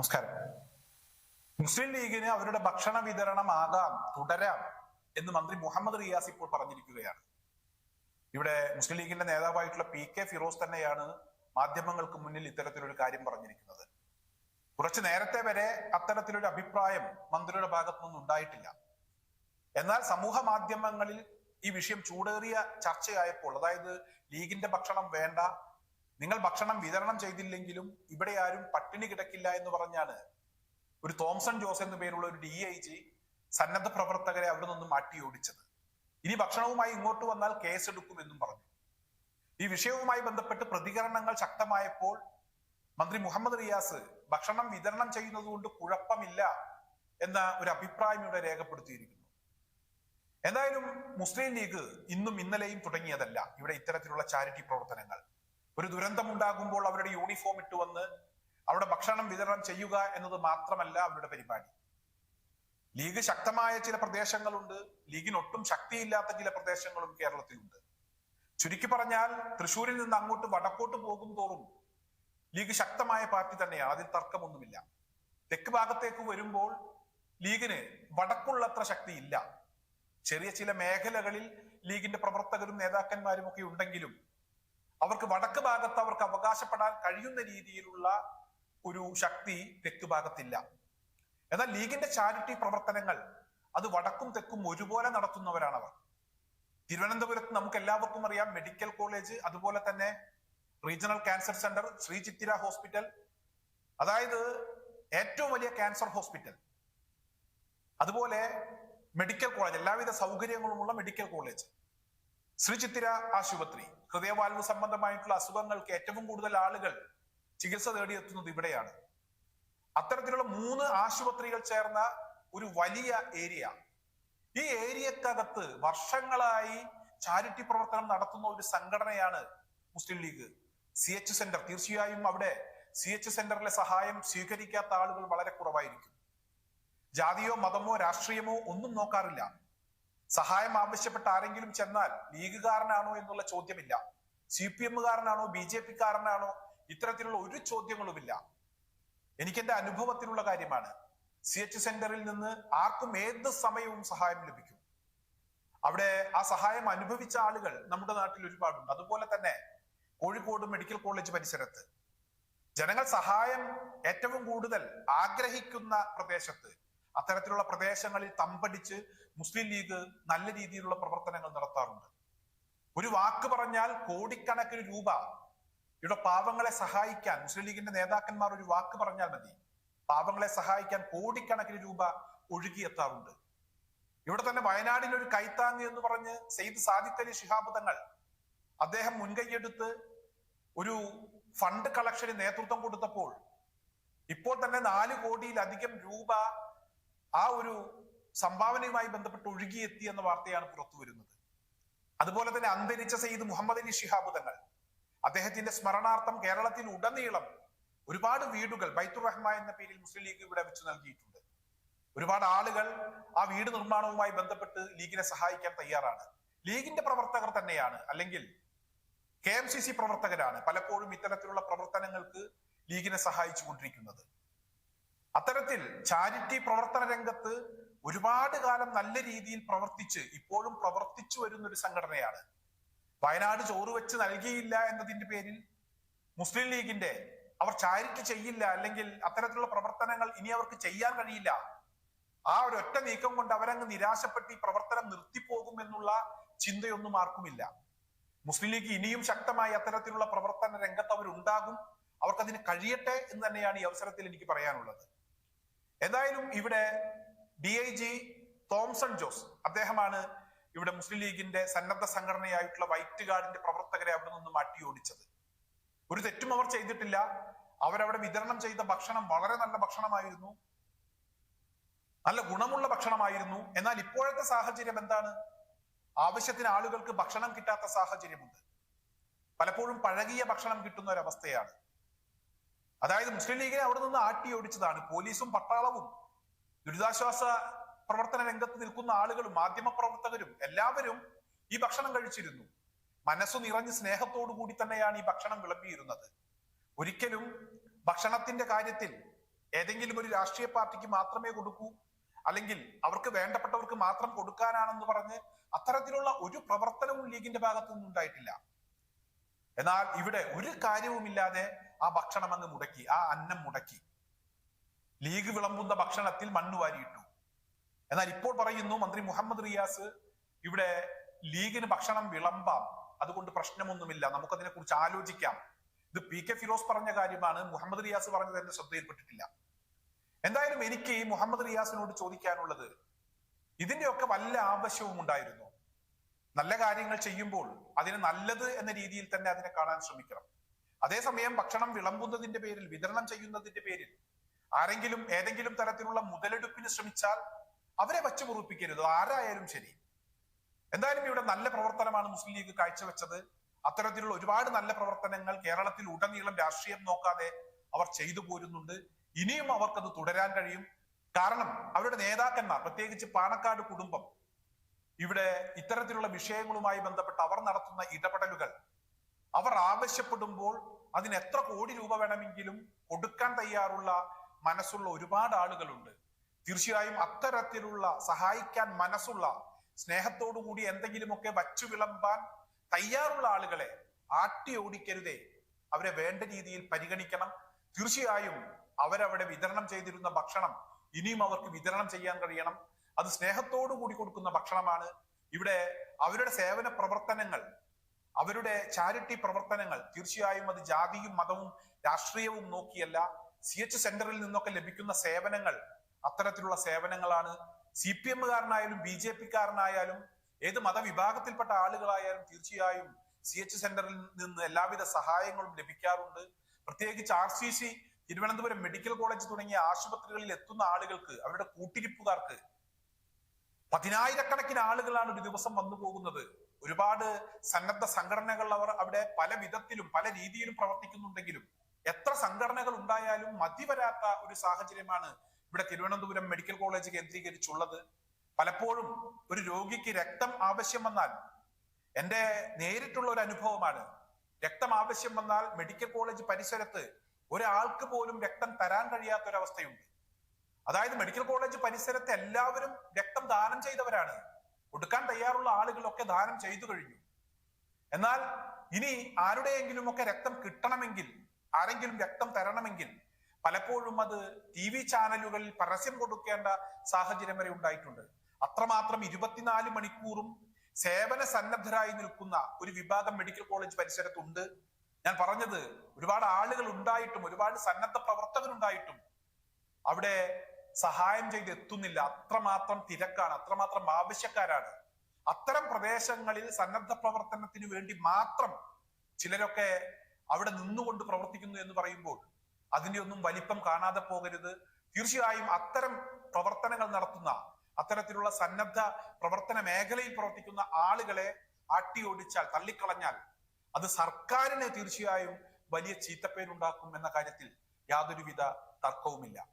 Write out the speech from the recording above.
നമസ്കാരം. മുസ്ലിം ലീഗിന് അവരുടെ ഭക്ഷണ വിതരണം ആകാം തുടരാം എന്ന് മന്ത്രി മുഹമ്മദ് റിയാസ് ഇപ്പോൾ പറഞ്ഞിരിക്കുകയാണ്. ഇവിടെ മുസ്ലിം ലീഗിന്റെ നേതാവായിട്ടുള്ള പി കെ ഫിറോസ് തന്നെയാണ് മാധ്യമങ്ങൾക്ക് മുന്നിൽ ഇത്തരത്തിലൊരു കാര്യം പറഞ്ഞിരിക്കുന്നത്. കുറച്ചു നേരത്തെ വരെ അത്തരത്തിലൊരു അഭിപ്രായം മന്ത്രിയുടെ ഭാഗത്തു നിന്നും ഉണ്ടായിട്ടില്ല. എന്നാൽ സമൂഹ മാധ്യമങ്ങളിൽ ഈ വിഷയം ചൂടേറിയ ചർച്ചയായപ്പോൾ അതായത് ലീഗിന്റെ ഭക്ഷണം വേണ്ട നിങ്ങൾ ഭക്ഷണം വിതരണം ചെയ്തില്ലെങ്കിലും ഇവിടെ ആരും പട്ടിണി കിടക്കില്ല എന്ന് പറഞ്ഞാണ് ഒരു തോംസൺ ജോസ് എന്ന പേരുള്ള ഒരു ഡി ഐ ജി സന്നദ്ധ പ്രവർത്തകരെ അവിടെ നിന്നും മാറ്റി ഓടിച്ചത്. ഇനി ഭക്ഷണവുമായി ഇങ്ങോട്ട് വന്നാൽ കേസെടുക്കുമെന്നും പറഞ്ഞു. ഈ വിഷയവുമായി ബന്ധപ്പെട്ട് പ്രതികരണങ്ങൾ ശക്തമായപ്പോൾ മന്ത്രി മുഹമ്മദ് റിയാസ് ഭക്ഷണം വിതരണം ചെയ്യുന്നത് കൊണ്ട് കുഴപ്പമില്ല എന്ന ഒരു അഭിപ്രായം ഇവിടെ രേഖപ്പെടുത്തിയിരിക്കുന്നു. എന്തായാലും മുസ്ലിം ലീഗ് ഇന്നും ഇന്നലെയും തുടങ്ങിയതല്ല ഇവിടെ ഇത്തരത്തിലുള്ള ചാരിറ്റി പ്രവർത്തനങ്ങൾ. ഒരു ദുരന്തമുണ്ടാകുമ്പോൾ അവരുടെ യൂണിഫോം ഇട്ട് വന്ന് അവിടെ ഭക്ഷണം വിതരണം ചെയ്യുക എന്നത് മാത്രമല്ല അവരുടെ പരിപാടി. ലീഗ് ശക്തമായ ചില പ്രദേശങ്ങളുണ്ട്. ലീഗിന് ഒട്ടും ശക്തിയില്ലാത്ത ചില പ്രദേശങ്ങളും കേരളത്തിലുണ്ട്. ചുരുക്കി പറഞ്ഞാൽ തൃശ്ശൂരിൽ നിന്ന് അങ്ങോട്ട് വടക്കോട്ട് പോകും തോറും ലീഗ് ശക്തമായ പാർട്ടി തന്നെയാണ്. അതിൽ തർക്കമൊന്നുമില്ല. തെക്ക് ഭാഗത്തേക്ക് വരുമ്പോൾ ലീഗിന് വടക്കുള്ളത്ര ശക്തിയില്ല. ചെറിയ ചില മേഖലകളിൽ ലീഗിന്റെ പ്രവർത്തകരും നേതാക്കന്മാരും ഒക്കെ ഉണ്ടെങ്കിലും അവർക്ക് വടക്ക് ഭാഗത്ത് അവർക്ക് അവകാശപ്പെടാൻ കഴിയുന്ന രീതിയിലുള്ള ഒരു ശക്തി തെക്ക് ഭാഗത്തില്ല. എന്നാൽ ലീഗിന്റെ ചാരിറ്റി പ്രവർത്തനങ്ങൾ അത് വടക്കും തെക്കും ഒരുപോലെ നടത്തുന്നവരാണ് അവർ തിരുവനന്തപുരത്ത് നമുക്ക് എല്ലാവർക്കും അറിയാം മെഡിക്കൽ കോളേജ് അതുപോലെ തന്നെ regional cancer centre Sree Chithira hospital. അതായത് ഏറ്റവും വലിയ ക്യാൻസർ ഹോസ്പിറ്റൽ. അതുപോലെ മെഡിക്കൽ കോളേജ് എല്ലാവിധ സൗകര്യങ്ങളുമുള്ള മെഡിക്കൽ കോളേജ്. ശ്രീ ചിത്തിര ആശുപത്രി ഹൃദയവാൽവ് സംബന്ധമായിട്ടുള്ള അസുഖങ്ങൾക്ക് ഏറ്റവും കൂടുതൽ ആളുകൾ ചികിത്സ തേടിയെത്തുന്നത് ഇവിടെയാണ്. അത്തരത്തിലുള്ള മൂന്ന് ആശുപത്രികൾ ചേർന്ന ഒരു വലിയ ഏരിയ. ഈ ഏരിയക്കകത്ത് വർഷങ്ങളായി ചാരിറ്റി പ്രവർത്തനം നടത്തുന്ന ഒരു സംഘടനയാണ് Muslim League. C H centre തീർച്ചയായും അവിടെ സി എച്ച് സെന്ററിലെ സഹായം സ്വീകരിക്കാത്ത ആളുകൾ വളരെ കുറവായിരിക്കും. ജാതിയോ മതമോ രാഷ്ട്രീയമോ ഒന്നും നോക്കാറില്ല. സഹായം ആവശ്യപ്പെട്ട ആരെങ്കിലും ചെന്നാൽ ലീഗുകാരനാണോ എന്നുള്ള ചോദ്യമില്ല. സി പി എമ്മുകാരനാണോ ബി ജെ പിക്കാരനാണോ ഇത്തരത്തിലുള്ള ഒരു ചോദ്യങ്ങളുമില്ല. എനിക്ക് എന്റെ അനുഭവത്തിലുള്ള കാര്യമാണ്. സി എച്ച് സെന്ററിൽ നിന്ന് ആർക്കും ഏത് സമയവും സഹായം ലഭിക്കും. അവിടെ ആ സഹായം അനുഭവിച്ച ആളുകൾ നമ്മുടെ നാട്ടിൽ ഒരുപാടുണ്ട്. അതുപോലെ തന്നെ കോഴിക്കോട് മെഡിക്കൽ കോളേജ് പരിസരത്ത്. ജനങ്ങൾ സഹായം ഏറ്റവും കൂടുതൽ ആഗ്രഹിക്കുന്ന പ്രദേശത്ത് അത്തരത്തിലുള്ള പ്രദേശങ്ങളിൽ തമ്പടിച്ച് മുസ്ലിം ലീഗ് നല്ല രീതിയിലുള്ള പ്രവർത്തനങ്ങൾ നടത്താറുണ്ട്. ഒരു വാക്ക് പറഞ്ഞാൽ കോടിക്കണക്കിന് രൂപ ഇവിടെ പാവങ്ങളെ സഹായിക്കാൻ മുസ്ലിം ലീഗിന്റെ നേതാക്കന്മാർ ഒരു വാക്ക് പറഞ്ഞാൽ മതി. പാവങ്ങളെ സഹായിക്കാൻ കോടിക്കണക്കിന് രൂപ ഒഴുകിയെത്താറുണ്ട്. ഇവിടെ തന്നെ വയനാടിന് ഒരു കൈത്താങ് എന്ന് പറഞ്ഞ് സെയ്ദ് സാദിഖ് അലി ശിഹാബ് തങ്ങൾ അദ്ദേഹം മുൻകൈയെടുത്ത് ഒരു ഫണ്ട് കളക്ഷന് നേതൃത്വം കൊടുത്തപ്പോൾ ഇപ്പോൾ തന്നെ നാല് കോടിയിലധികം രൂപ ആ ഒരു സംഭാവനയുമായി ബന്ധപ്പെട്ട് ഒഴുകിയെത്തി എന്ന വാർത്തയാണ് പുറത്തു വരുന്നത്. അതുപോലെ തന്നെ അന്തരിച്ച സെയ്ദ് മുഹമ്മദ് അലി ഷിഹാബ് തങ്ങൾ അദ്ദേഹത്തിന്റെ സ്മരണാർത്ഥം കേരളത്തിൽ ഉടനീളം ഒരുപാട് വീടുകൾ ബൈത്തുർ റഹ്മ എന്ന പേരിൽ മുസ്ലിം ലീഗ് ഇവിടെ വെച്ച് നൽകിയിട്ടുണ്ട്. ഒരുപാട് ആളുകൾ ആ വീട് നിർമ്മാണവുമായി ബന്ധപ്പെട്ട് ലീഗിനെ സഹായിക്കാൻ തയ്യാറാണ്. ലീഗിന്റെ പ്രവർത്തകർ തന്നെയാണ് അല്ലെങ്കിൽ കെ എം സി സി പ്രവർത്തകരാണ് പലപ്പോഴും ഇത്തരത്തിലുള്ള പ്രവർത്തനങ്ങൾക്ക് ലീഗിനെ സഹായിച്ചു കൊണ്ടിരിക്കുന്നത് അത്തരത്തിൽ ചാരിറ്റി പ്രവർത്തന രംഗത്ത് ഒരുപാട് കാലം നല്ല രീതിയിൽ പ്രവർത്തിച്ച് ഇപ്പോഴും പ്രവർത്തിച്ചു വരുന്ന ഒരു സംഘടനയാണ്. വയനാട് ചോറ് വെച്ച് നൽകിയില്ല എന്നതിന്റെ പേരിൽ മുസ്ലിം ലീഗിന്റെ അവർ ചാരിറ്റി ചെയ്യില്ല അല്ലെങ്കിൽ അത്തരത്തിലുള്ള പ്രവർത്തനങ്ങൾ ഇനി അവർക്ക് ചെയ്യാൻ കഴിയില്ല. ആ ഒരു ഒറ്റ നീക്കം കൊണ്ട് അവരങ്ങ് നിരാശപ്പെട്ട് ഈ പ്രവർത്തനം നിർത്തിപ്പോകും എന്നുള്ള ചിന്തയൊന്നും ആർക്കുമില്ല. മുസ്ലിം ലീഗ് ഇനിയും ശക്തമായി അത്തരത്തിലുള്ള പ്രവർത്തന രംഗത്ത് അവരുണ്ടാകും. അവർക്കതിന് കഴിയട്ടെ എന്ന് തന്നെയാണ് ഈ അവസരത്തിൽ എനിക്ക് പറയാനുള്ളത്. എന്തായാലും ഇവിടെ D I G Thomson Jose അദ്ദേഹമാണ് ഇവിടെ മുസ്ലിം ലീഗിന്റെ സന്നദ്ധ സംഘടനയായിട്ടുള്ള വൈറ്റ് ഗാർഡിന്റെ പ്രവർത്തകരെ അവിടെ നിന്ന് മാറ്റി ഓടിച്ചത്. ഒരു തെറ്റും അവർ ചെയ്തിട്ടില്ല. അവരവിടെ വിതരണം ചെയ്ത ഭക്ഷണം വളരെ നല്ല ഭക്ഷണമായിരുന്നു. നല്ല ഗുണമുള്ള ഭക്ഷണമായിരുന്നു. എന്നാൽ ഇപ്പോഴത്തെ സാഹചര്യം എന്താണ്? ആവശ്യത്തിന് ആളുകൾക്ക് ഭക്ഷണം കിട്ടാത്ത സാഹചര്യമുണ്ട്. പലപ്പോഴും പഴകിയ ഭക്ഷണം കിട്ടുന്ന ഒരവസ്ഥയാണ്. അതായത് മുസ്ലിം ലീഗിനെ അവിടെ നിന്ന് ആട്ടി ഓടിച്ചതാണ്. പോലീസും പട്ടാളവും ദുരിതാശ്വാസ പ്രവർത്തന രംഗത്ത് നിൽക്കുന്ന ആളുകളും മാധ്യമ പ്രവർത്തകരും എല്ലാവരും ഈ ഭക്ഷണം കഴിച്ചിരുന്നു. മനസ്സു നിറഞ്ഞ് സ്നേഹത്തോടു കൂടി തന്നെയാണ് ഈ ഭക്ഷണം വിളമ്പിയിരുന്നത്. ഒരിക്കലും ഭക്ഷണത്തിന്റെ കാര്യത്തിൽ ഏതെങ്കിലും ഒരു രാഷ്ട്രീയ പാർട്ടിക്ക് മാത്രമേ കൊടുക്കൂ. അല്ലെങ്കിൽ അവർക്ക് വേണ്ടപ്പെട്ടവർക്ക് മാത്രം കൊടുക്കാനാണെന്ന് പറഞ്ഞ് അത്തരത്തിലുള്ള ഒരു പ്രവർത്തനവും ലീഗിന്റെ ഭാഗത്തു നിന്നുണ്ടായിട്ടില്ല. എന്നാൽ ഇവിടെ ഒരു കാര്യവുമില്ലാതെ ആ ഭക്ഷണം അങ്ങ് മുടക്കി ആ അന്നം മുടക്കി. ലീഗ് വിളമ്പുന്ന ഭക്ഷണത്തിൽ മണ്ണ് വാരിയിട്ടു. എന്നാൽ ഇപ്പോൾ പറയുന്നു മന്ത്രി മുഹമ്മദ് റിയാസ് ഇവിടെ ലീഗിന് ഭക്ഷണം വിളമ്പാം അതുകൊണ്ട് പ്രശ്നമൊന്നുമില്ല നമുക്കതിനെ കുറിച്ച് ആലോചിക്കാം. ഇത് പി കെ ഫിറോസ് പറഞ്ഞ കാര്യമാണ് മുഹമ്മദ് റിയാസ് പറഞ്ഞത് എന്റെ ശ്രദ്ധയിൽപ്പെട്ടിട്ടില്ല. എന്തായാലും എനിക്ക് ഈ മുഹമ്മദ് റിയാസിനോട് ചോദിക്കാനുള്ളത് ഇതിന്റെയൊക്കെ വല്ല ആവശ്യവും ഉണ്ടായിരുന്നു? നല്ല കാര്യങ്ങൾ ചെയ്യുമ്പോൾ അതിന് നല്ലത് എന്ന രീതിയിൽ തന്നെ അതിനെ കാണാൻ ശ്രമിക്കണം. അതേസമയം ഭക്ഷണം വിളമ്പുന്നതിന്റെ പേരിൽ വിതരണം ചെയ്യുന്നതിന്റെ പേരിൽ ആരെങ്കിലും ഏതെങ്കിലും തരത്തിലുള്ള മുതലെടുപ്പിന് ശ്രമിച്ചാൽ അവരെ വച്ചു മുറിപ്പിക്കരുത്. ആരായാലും ശരി. എന്തായാലും ഇവിടെ നല്ല പ്രവർത്തനമാണ് മുസ്ലിം ലീഗ് കാഴ്ചവെച്ചത്. അത്തരത്തിലുള്ള ഒരുപാട് നല്ല പ്രവർത്തനങ്ങൾ കേരളത്തിൽ ഉടനീളം രാഷ്ട്രീയം നോക്കാതെ അവർ ചെയ്തു പോരുന്നുണ്ട്. ഇനിയും അവർക്കത് തുടരാൻ കഴിയും. കാരണം അവരുടെ നേതാക്കന്മാർ പ്രത്യേകിച്ച് പാണക്കാട് കുടുംബം ഇവിടെ ഇത്തരത്തിലുള്ള വിഷയങ്ങളുമായി ബന്ധപ്പെട്ട് അവർ നടത്തുന്ന ഇടപെടലുകൾ അവർ ആവശ്യപ്പെടുമ്പോൾ അതിന് എത്ര കോടി രൂപ വേണമെങ്കിലും കൊടുക്കാൻ തയ്യാറുള്ള മനസ്സുള്ള ഒരുപാട് ആളുകളുണ്ട്. തീർച്ചയായും അത്തരത്തിലുള്ള സഹായിക്കാൻ മനസ്സുള്ള സ്നേഹത്തോടുകൂടി എന്തെങ്കിലുമൊക്കെ വച്ചു വിളമ്പാൻ തയ്യാറുള്ള ആളുകളെ ആട്ടി ഓടിക്കരുതേ. അവരെ വേണ്ട രീതിയിൽ പരിഗണിക്കണം. തീർച്ചയായും അവരവിടെ വിതരണം ചെയ്തിരുന്ന ഭക്ഷണം ഇനിയും അവർക്ക് വിതരണം ചെയ്യാൻ കഴിയണം. അത് സ്നേഹത്തോടു കൂടി കൊടുക്കുന്ന ഭക്ഷണമാണ്. ഇവിടെ അവരുടെ സേവന പ്രവർത്തനങ്ങൾ അവരുടെ ചാരിറ്റി പ്രവർത്തനങ്ങൾ തീർച്ചയായും അത് ജാതിയും മതവും രാഷ്ട്രീയവും നോക്കിയല്ല. സി എച്ച് സെന്ററിൽ നിന്നൊക്കെ ലഭിക്കുന്ന സേവനങ്ങൾ അത്തരത്തിലുള്ള സേവനങ്ങളാണ്. സി പി എമ്മുകാരനായാലും ബി ജെ പിക്കാരനായാലും ഏത് മതവിഭാഗത്തിൽപ്പെട്ട ആളുകളായാലും തീർച്ചയായും സി എച്ച് സെന്ററിൽ നിന്ന് എല്ലാവിധ സഹായങ്ങളും ലഭിക്കാറുണ്ട്. പ്രത്യേകിച്ച് R C C Thiruvananthapuram medical college തുടങ്ങിയ ആശുപത്രികളിൽ എത്തുന്ന ആളുകൾക്ക് അവരുടെ കൂട്ടിരിപ്പുകാർക്ക് പതിനായിരക്കണക്കിന് ആളുകളാണ് ഒരു ദിവസം വന്നു പോകുന്നത് ഒരുപാട് സന്നദ്ധ സംഘടനകൾ അവർ അവിടെ പല വിധത്തിലും പല രീതിയിലും പ്രവർത്തിക്കുന്നുണ്ടെങ്കിലും എത്ര സംഘടനകൾ ഉണ്ടായാലും മതി വരാത്ത ഒരു സാഹചര്യമാണ് ഇവിടെ തിരുവനന്തപുരം മെഡിക്കൽ കോളേജ് കേന്ദ്രീകരിച്ചുള്ളത്. പലപ്പോഴും ഒരു രോഗിക്ക് രക്തം ആവശ്യം വന്നാൽ എന്റെ നേരിട്ടുള്ള ഒരു അനുഭവമാണ് രക്തം ആവശ്യം വന്നാൽ മെഡിക്കൽ കോളേജ് പരിസരത്ത് ഒരാൾക്ക് പോലും രക്തം തരാൻ കഴിയാത്ത ഒരവസ്ഥയുണ്ട് അതായത് മെഡിക്കൽ കോളേജ് പരിസരത്ത് എല്ലാവരും രക്തം ദാനം ചെയ്തവരാണ്. കൊടുക്കാൻ തയ്യാറുള്ള ആളുകളൊക്കെ ദാനം ചെയ്തു കഴിഞ്ഞു. എന്നാൽ ഇനി ആരുടെയെങ്കിലും ഒക്കെ രക്തം കിട്ടണമെങ്കിൽ ആരെങ്കിലും രക്തം തരണമെങ്കിൽ പലപ്പോഴും അത് ടി വി ചാനലുകളിൽ പരസ്യം കൊടുക്കേണ്ട സാഹചര്യം വരെ ഉണ്ടായിട്ടുണ്ട്. അത്രമാത്രം ഇരുപത്തിനാല് മണിക്കൂറും സേവന സന്നദ്ധരായി നിൽക്കുന്ന ഒരു വിഭാഗം മെഡിക്കൽ കോളേജ് പരിസരത്തുണ്ട്. ഞാൻ പറഞ്ഞത് ഒരുപാട് ആളുകൾ ഉണ്ടായിട്ടും ഒരുപാട് സന്നദ്ധ പ്രവർത്തകരുണ്ടായിട്ടും അവിടെ സഹായം ചെയ്ത് എത്തുന്നില്ല അത്രമാത്രം തിരക്കാണ് അത്രമാത്രം ആവശ്യക്കാരാണ്. അത്തരം പ്രദേശങ്ങളിൽ സന്നദ്ധ പ്രവർത്തനത്തിന് വേണ്ടി മാത്രം ചിലരൊക്കെ അവിടെ നിന്നുകൊണ്ട് പ്രവർത്തിക്കുന്നു എന്ന് പറയുമ്പോൾ അതിന്റെ ഒന്നും വലിപ്പം കാണാതെ പോകരുത്. തീർച്ചയായും അത്തരം പ്രവർത്തനങ്ങൾ നടത്തുന്ന അത്തരത്തിലുള്ള സന്നദ്ധ പ്രവർത്തന മേഖലയിൽ പ്രവർത്തിക്കുന്ന ആളുകളെ ആട്ടി ഓടിച്ചാൽ തള്ളിക്കളഞ്ഞാൽ അത് സർക്കാരിന് തീർച്ചയായും വലിയ ചീത്തപ്പേരുണ്ടാക്കും എന്ന കാര്യത്തിൽ യാതൊരുവിധ തർക്കവുമില്ല.